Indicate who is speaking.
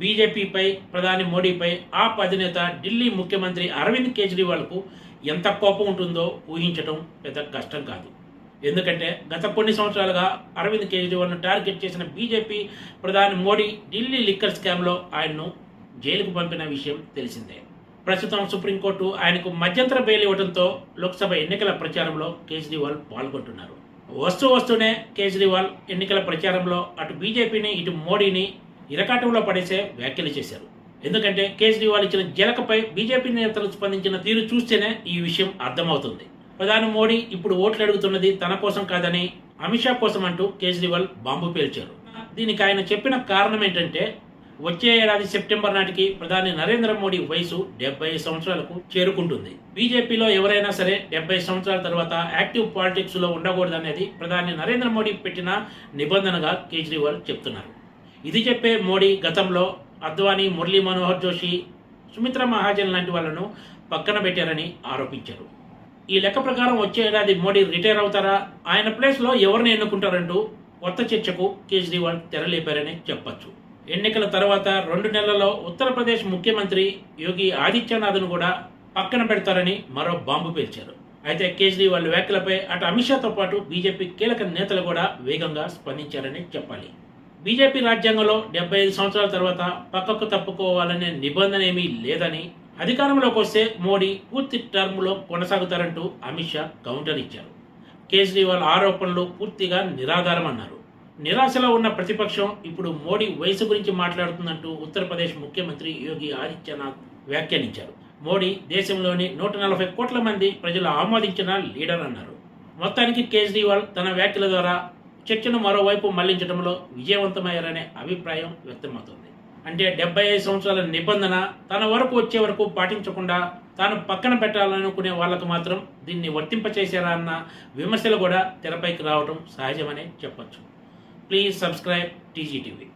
Speaker 1: బీజేపీపై ప్రధాని మోడీపై ఆప్ అధినేత ఢిల్లీ ముఖ్యమంత్రి అరవింద్ కేజ్రీవాల్కు ఎంత కోపం ఉంటుందో ఊహించడం పెద్ద కష్టం కాదు. ఎందుకంటే గత కొన్ని సంవత్సరాలుగా అరవింద్ కేజ్రీవాల్ను టార్గెట్ చేసిన బీజేపీ ప్రధాని మోడీ ఢిల్లీ లిక్కర్ స్కామ్లో ఆయన్ను జైలుకు పంపిన విషయం తెలిసిందే. ప్రస్తుతం సుప్రీంకోర్టు ఆయనకు మధ్యంతర బెయిల్ ఇవ్వడంతో లోక్సభ ఎన్నికల ప్రచారంలో కేజ్రీవాల్ పాల్గొంటున్నారు. వస్తూ వస్తూనే కేజ్రీవాల్ ఎన్నికల ప్రచారంలో అటు బీజేపీని ఇటు మోడీని ఇరకాటంలో పడేసే వ్యాఖ్యలు చేశారు. ఎందుకంటే కేజ్రీవాల్ ఇచ్చిన జలకపై బీజేపీ నేతలు స్పందించిన తీరు చూస్తేనే ఈ విషయం అర్థమవుతుంది. ప్రధాని మోడీ ఇప్పుడు ఓట్లు అడుగుతున్నది తన కోసం కాదని అమిత్ షా కోసం అంటూ కేజ్రీవాల్ బాంబు పేల్చారు. దీనికి ఆయన చెప్పిన కారణం ఏంటంటే వచ్చే ఏడాది సెప్టెంబర్ నాటికి ప్రధాని నరేంద్ర మోడీ వయసు డెబ్బై సంవత్సరాలకు చేరుకుంటుంది. బీజేపీలో ఎవరైనా సరే డెబ్బై సంవత్సరాల తర్వాత యాక్టివ్ పాలిటిక్స్లో ఉండకూడదనేది ప్రధాని నరేంద్ర మోడీ పెట్టిన నిబంధనగా కేజ్రీవాల్ చెప్తున్నారు. ఇది చెప్పే మోడీ గతంలో అద్వానీ మురళీ మనోహర్ జోషి సుమిత్ర మహాజన్ లాంటి వాళ్ళను పక్కన పెట్టారని ఆరోపించారు. ఈ లెక్క ప్రకారం వచ్చే ఏడాది మోడీ రిటైర్ అవుతారా? ఆయన ప్లేస్లో ఎవరిని ఎన్నుకుంటారంటూ కొత్త చర్చకు కేజ్రీవాల్ తెరలేపారని చెప్పొచ్చు. ఎన్నికల తర్వాత రెండు నెలల్లో ఉత్తరప్రదేశ్ ముఖ్యమంత్రి యోగి ఆదిత్యనాథ్ను కూడా పక్కన పెడతారని మరో బాంబు పేల్చారు. అయితే కేజ్రీవాల్ వ్యాఖ్యలపై అటు అమిత్ షాతో పాటు బీజేపీ కీలక నేతలు కూడా వేగంగా స్పందించారని చెప్పాలి. బీజేపీ రాజ్యాంగంలో డెబ్బై ఐదు సంవత్సరాల తర్వాత పక్కకు తప్పుకోవాలనే నిబంధన ఏమీ లేదని అధికారంలోకి వస్తే మోడీ పూర్తి టర్మ్లో కొనసాగుతారంటూ అమిత్ షా కౌంటర్ ఇచ్చారు. కేజ్రీవాల్ ఆరోపణలు పూర్తిగా నిరాధారం అన్నారు నిరాశలో ఉన్న ప్రతిపక్షం ఇప్పుడు మోడీ వయసు గురించి మాట్లాడుతుందంటూ ఉత్తరప్రదేశ్ ముఖ్యమంత్రి యోగి ఆదిత్యనాథ్ వ్యాఖ్యానించారు. మోడీ దేశంలోని నూట నలభై కోట్ల మంది ప్రజలు ఆమోదించిన లీడర్ అన్నారు. మొత్తానికి కేజ్రీవాల్ తన వ్యాఖ్యల ద్వారా చర్చను మరోవైపు మళ్ళించడంలో విజయవంతమయ్యారనే అభిప్రాయం వ్యక్తమవుతుంది. అంటే డెబ్బై ఐదు సంవత్సరాల నిబంధన తన వరకు వచ్చే వరకు పాటించకుండా తాను పక్కన పెట్టాలనుకునే వాళ్ళకు మాత్రం దీన్ని వర్తింపచేశారా అన్న విమర్శలు కూడా తెరపైకి రావడం సహజమనే చెప్పొచ్చు. Please subscribe TGTV